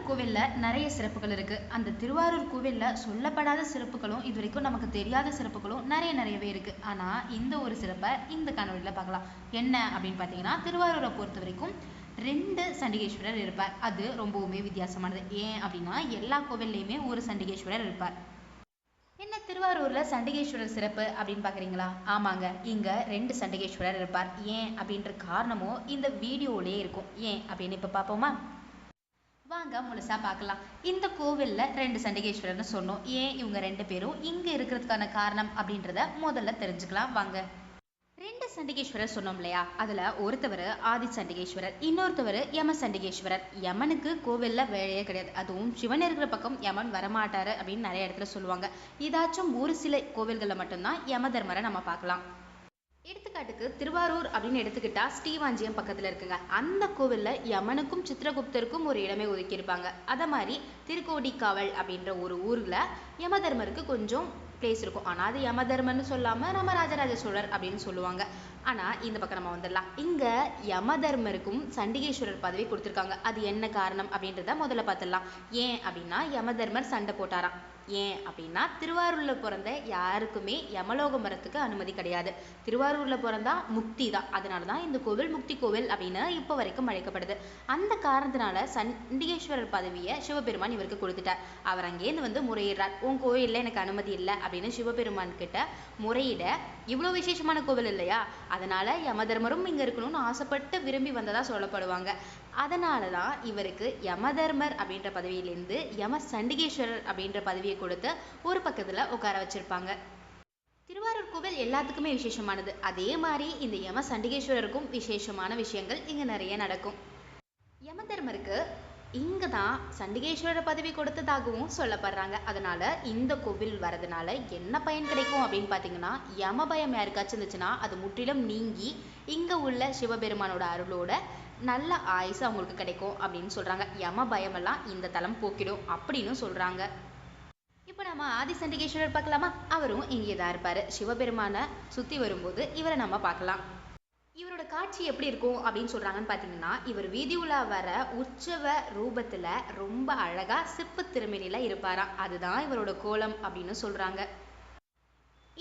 திருவாரூர் கோவிலில் நிறைய சிறப்புகள் இருக்குது அந்த திருவாரூர் கோவிலில் சொல்லப்படாத சிறப்புகளும் இது வரைக்கும் நமக்கு தெரியாத சிறப்புகளும் நிறைய நிறையவே இருக்குது ஆனால் இந்த ஒரு சிறப்பை இந்த காணொலியில் பார்க்கலாம். என்ன அப்படின்னு பார்த்தீங்கன்னா திருவாரூரை பொறுத்த வரைக்கும் ரெண்டு சண்டிகேஸ்வரர் இருப்பார். அது ரொம்பவுமே வித்தியாசமானது. ஏன் அப்படின்னா எல்லா கோவில்லையுமே ஒரு சண்டிகேஸ்வரர் இருப்பார். என்ன திருவாரூர்ல சண்டிகேஸ்வரர் சிறப்பு அப்படின்னு பாக்குறீங்களா ஆமாங்க இங்க ரெண்டு சண்டிகேஸ்வரர் இருப்பார். ஏன் அப்படின்ற காரணமும் இந்த வீடியோவிலே இருக்கும். ஏன் அப்படின்னு இப்ப பார்ப்போமா? வாங்க முழுசா பார்க்கலாம். இந்த கோவில்ல ரெண்டு சண்டிகேஸ்வரர்னு சொன்னோம். ஏன் இவங்க ரெண்டு பேரும் இங்க இருக்கிறதுக்கான காரணம் அப்படின்றத முதல்ல தெரிஞ்சுக்கலாம். வாங்க. ரெண்டு சண்டிகேஸ்வரர் சொன்னோம் இல்லையா? அதுல ஒருத்தவர் ஆதி சண்டிகேஸ்வரர் இன்னொருத்தவர் யம சண்டிகேஸ்வரர் யமனுக்கு கோவில்ல வேலையே கிடையாது. அதுவும் சிவன் இருக்கிற பக்கம் யமன் வரமாட்டாரு அப்படின்னு நிறைய இடத்துல சொல்லுவாங்க. இதாச்சும் ஒரு சில கோவில்களில் மட்டும்தான் யம தர்மரை நம்ம பார்க்கலாம். எடுத்துக்காட்டுக்கு திருவாரூர் அப்படின்னு எடுத்துக்கிட்டா ஸ்ரீவாஞ்சியம் பக்கத்துல இருக்குங்க. அந்த கோவில்ல யமனுக்கும் சித்திரகுப்தருக்கும் ஒரு இடமே ஒதுக்கியிருப்பாங்க. அத மாதிரி திருக்கோடிக்காவல் அப்படின்ற ஒரு ஊர்ல யமதர்மருக்கு கொஞ்சம் பிளேஸ் இருக்கும். ஆனா அது யமதர்மன்னு சொல்லாம நம்ம ராஜராஜ சோழர் அப்படின்னு சொல்லுவாங்க. ஆனா இந்த பக்கம் நம்ம வந்துடலாம். இங்க யமதர்மருக்கும் சண்டிகேஸ்வரர் பதவி கொடுத்துருக்காங்க. அது என்ன காரணம் அப்படின்றத முதல்ல பார்த்துடலாம். ஏன் அப்படின்னா யமதர்மர் சண்டை போட்டாராம். ஏன் அப்படின்னா திருவாரூரில் பிறந்த யாருக்குமே யமலோக மரத்துக்கு அனுமதி கிடையாது. திருவாரூரில் பிறந்தா முக்தி தான். அதனால தான் இந்த கோவில் முக்தி கோவில் அப்படின்னு இப்போ வரைக்கும் அழைக்கப்படுது. அந்த காரணத்தினால சண்டிகேஸ்வரர் பதவியை சிவபெருமான் இவருக்கு கொடுத்துட்டார். அவர் அங்கேருந்து வந்து முறையிடுறார். உன் கோயிலில் எனக்கு அனுமதி இல்லை அப்படின்னு சிவபெருமான் கிட்ட முறையிட இவ்வளோ விசேஷமான கோவில் இல்லையா? அதனால யமதர்மரும் இங்கே இருக்கணும்னு ஆசைப்பட்டு விரும்பி வந்ததாக சொல்லப்படுவாங்க. அதனால தான் இவருக்கு யமதர்மர் அப்படின்ற பதவியிலேருந்து யம சண்டிகேஸ்வரர் அப்படின்ற பதவியை கொடுத்து ஒரு பக்கத்துல உட்கார வச்சிருப்பாங்க. திருவாரூர் கோவில் எல்லாத்துக்குமே விசேஷமானது. அதே மாதிரி இந்த யம சண்டிகேஸ்வரருக்கும் விசேஷமான விஷயங்கள் இங்க நிறைய நடக்கும். யமதர்மருக்கு இங்கே தான் சண்டிகேஸ்வரர் பதவி கொடுத்ததாகவும் சொல்லப்படுறாங்க. அதனால இந்த கோவில் வரதுனால என்ன பயன் கிடைக்கும் அப்படின்னு பார்த்தீங்கன்னா யம பயம் யாருக்காச்சும் இருந்துச்சுன்னா அது முற்றிலும் நீங்கி இங்க உள்ள சிவபெருமானோட அருளோட நல்ல ஆயுசு அவங்களுக்கு கிடைக்கும் அப்படின்னு சொல்றாங்க. யம பயமெல்லாம் இந்த தலம் போக்கிடும் அப்படின்னு சொல்றாங்க. இப்போ நம்ம ஆதிசண்டிகேஸ்வரர் பார்க்கலாமா? அவரும் இங்கே தான் இருப்பார். சிவபெருமானை சுத்தி வரும்போது இவரை நம்ம பார்க்கலாம். இவரோட காட்சி எப்படி இருக்கும் அப்படின்னு சொல்றாங்கன்னு பார்த்தீங்கன்னா இவர் வீதி உலா வர உற்சவ ரூபத்துல ரொம்ப அழகா சிப்பு திருமணியில் இருப்பாராம். அதுதான் இவரோட கோலம் அப்படின்னு சொல்றாங்க.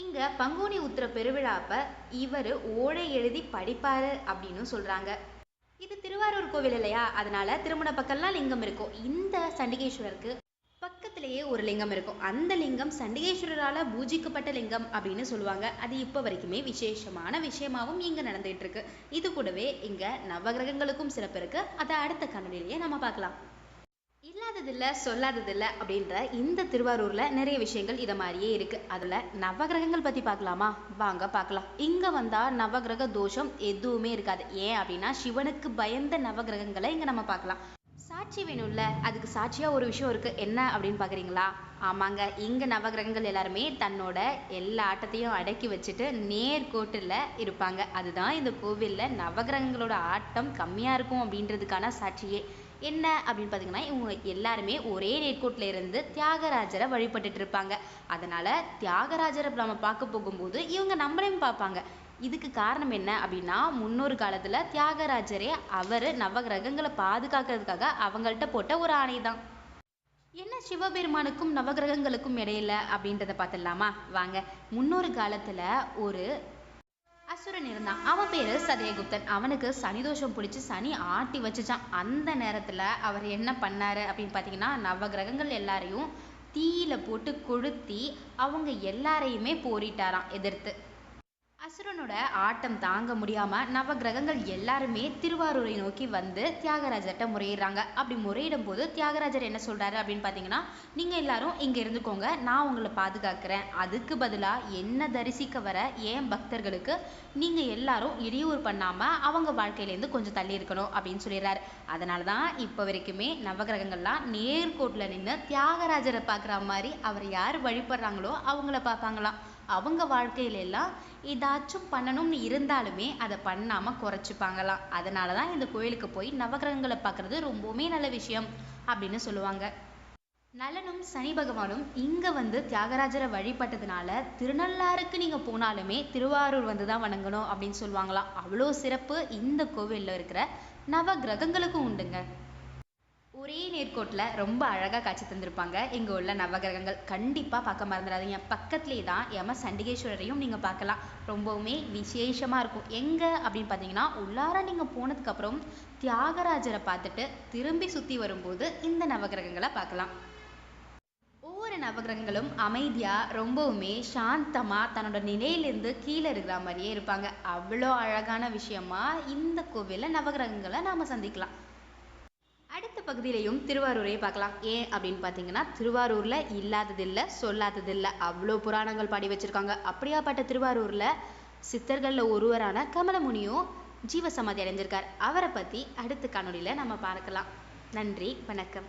இங்க பங்குனி உத்திர பெருவிழாப்ப இவர் ஓடை எழுதி படிப்பாரு அப்படின்னு சொல்றாங்க. இது திருவாரூர் கோவில் இல்லையா? அதனால திருமண பக்கம்லாம் லிங்கம் இருக்கும். இந்த சண்டிகேஸ்வரருக்கு பக்கத்திலேயே ஒரு லிங்கம் இருக்கும். அந்த லிங்கம் சண்டிகேஸ்வரரால பூஜிக்கப்பட்ட லிங்கம் அப்படின்னு சொல்லுவாங்க. அது இப்போ வரைக்குமே விசேஷமான விஷயமாகவும் இங்கே நடந்துட்டு இருக்கு. இது கூடவே இங்க நவகிரகங்களுக்கும் சிறப்பு இருக்கு. அதை அடுத்த கண்ணொலியிலேயே நம்ம பார்க்கலாம். பார்த்ததில்ல சொல்லாததில்ல அப்படின்ற இந்த திருவாரூர்ல நிறைய விஷயங்கள் இத மாதிரியே இருக்கு. அதுல நவகிரகங்கள் பத்தி பார்க்கலாமா? வாங்க பார்க்கலாம். இங்க வந்தா நவகிரக தோஷம் எதுவுமே இருக்காது. ஏன் அப்படின்னா சிவனுக்கு பயந்த நவகிரகங்களை இங்க நம்ம பார்க்கலாம். சாட்சி வேணும்ல? அதுக்கு சாட்சியா ஒரு விஷயம் இருக்கு. என்ன அப்படின்னு பாக்குறீங்களா ஆமாங்க. இங்க நவகிரகங்கள் எல்லாருமே தன்னோட எல்லா ஆட்டத்தையும் அடக்கி வச்சுட்டு நேர்கோட்டில் இருப்பாங்க. அதுதான் இந்த கோவிலில் நவகிரகங்களோட ஆட்டம் கம்மியா இருக்கும் அப்படின்றதுக்கான சாட்சியே. என்ன அப்படின்னு பார்த்தீங்கன்னா இவங்க எல்லாருமே ஒரே நேர்கோட்டில் இருந்து தியாகராஜரை வழிபட்டுட்டு இருப்பாங்க. அதனால தியாகராஜரை நம்ம பார்க்க போகும்போது இவங்க நம்மளையும் பார்ப்பாங்க. இதுக்கு காரணம் என்ன அப்படின்னா முன்னொரு காலத்தில் தியாகராஜரே அவர் நவகிரகங்களை பாதுகாக்கிறதுக்காக அவங்கள்ட்ட போட்ட ஒரு ஆணை தான் என்ன சிவபெருமானுக்கும் நவகிரகங்களுக்கும் இடையில அப்படின்றத பார்த்துடலாமா? வாங்க. முன்னொரு காலத்தில் ஒரு அசுரன் இருந்தான். அவன் பேர் சதயகுப்தன் அவனுக்கு சனி தோஷம் பிடிச்சி சனி ஆட்டி வச்சுச்சான். அந்த நேரத்தில் அவர் என்ன பண்ணார் அப்படின்னு பார்த்தீங்கன்னா நவகிரகங்கள் எல்லாரையும் தீயில போட்டு கொளுத்தி அவங்க எல்லாரையுமே போரிட்டாராம் எதிர்த்து. அசுரனோட ஆட்டம் தாங்க முடியாம நவகிரகங்கள் எல்லாருமே திருவாரூரை நோக்கி வந்து தியாகராஜர்கிட்ட முறையிடுறாங்க. அப்படி முறையிடும் போது தியாகராஜர் என்ன சொல்றாரு அப்படின்னு பார்த்தீங்கன்னா நீங்க எல்லாரும் இங்க இருந்துக்கோங்க நான் உங்களை பாதுகாக்கிறேன். அதுக்கு பதிலா என்ன தரிசிக்க வர ஏன் பக்தர்களுக்கு நீங்க எல்லாரும் இடையூறு பண்ணாம அவங்க வாழ்க்கையிலேருந்து கொஞ்சம் தள்ளி இருக்கணும் அப்படின்னு சொல்லிடுறாரு. அதனால தான் இப்போ வரைக்குமே நவகிரகங்கள்லாம் நேர்கோட்டில் நின்று தியாகராஜரை பார்க்குற மாதிரி அவர் யார் வழிபடுறாங்களோ அவங்கள பார்ப்பாங்களாம் அவங்க வாழ்க்கையில எல்லாம் ஏதாச்சும் பண்ணணும்னு இருந்தாலுமே அதை பண்ணாம குறைச்சிப்பாங்களாம் அதனால தான் இந்த கோயிலுக்கு போய் நவகிரகங்களை பார்க்கறது ரொம்பவுமே நல்ல விஷயம் அப்படின்னு சொல்லுவாங்க. நலனும் சனி பகவானும் இங்க வந்து தியாகராஜரை வழிபட்டதுனால திருநள்ளாறுக்கு நீங்க போனாலுமே திருவாரூர் வந்து தான் வணங்கணும் அப்படின்னு சொல்லுவாங்களாம். அவ்வளோ சிறப்பு இந்த கோவிலில் இருக்கிற நவ கிரகங்களுக்கும் உண்டுங்க. ஒரே நேர்கோட்டில் ரொம்ப அழகாக காட்சி தந்திருப்பாங்க. இங்கே உள்ள நவகிரகங்கள் கண்டிப்பாக பார்க்க மறந்துடாதீங்க. பக்கத்துலேயே தான் யம சண்டிகேஸ்வரரையும் நீங்கள் பார்க்கலாம். ரொம்பவுமே விசேஷமாக இருக்கும். எங்கே அப்படின்னு பார்த்தீங்கன்னா உள்ளார நீங்கள் போனதுக்கப்புறம் தியாகராஜரை பார்த்துட்டு திரும்பி சுற்றி வரும்போது இந்த நவகிரகங்களை பார்க்கலாம். ஒவ்வொரு நவகிரகங்களும் அமைதியாக ரொம்பவுமே சாந்தமாக தன்னோட நிலையிலேருந்து கீழே இருக்கிற மாதிரியே இருப்பாங்க. அவ்வளோ அழகான விஷயமா இந்த கோவிலில் நவகிரகங்களை நாம சந்திக்கலாம். பகுதியிலையும் திருவாரூரையும் பார்க்கலாம். ஏன் அப்படின்னு பார்த்தீங்கன்னா திருவாரூரில் இல்லாததில்லை சொல்லாததில்லை. அவ்வளோ புராணங்கள் பாடி வச்சுருக்காங்க. அப்படியாப்பட்ட திருவாரூரில் சித்தர்களில் ஒருவரான கமலமுனியும் ஜீவசமாதி அடைஞ்சிருக்கார் அவரை பற்றி அடுத்த காணொலியில் நம்ம பார்க்கலாம். நன்றி வணக்கம்.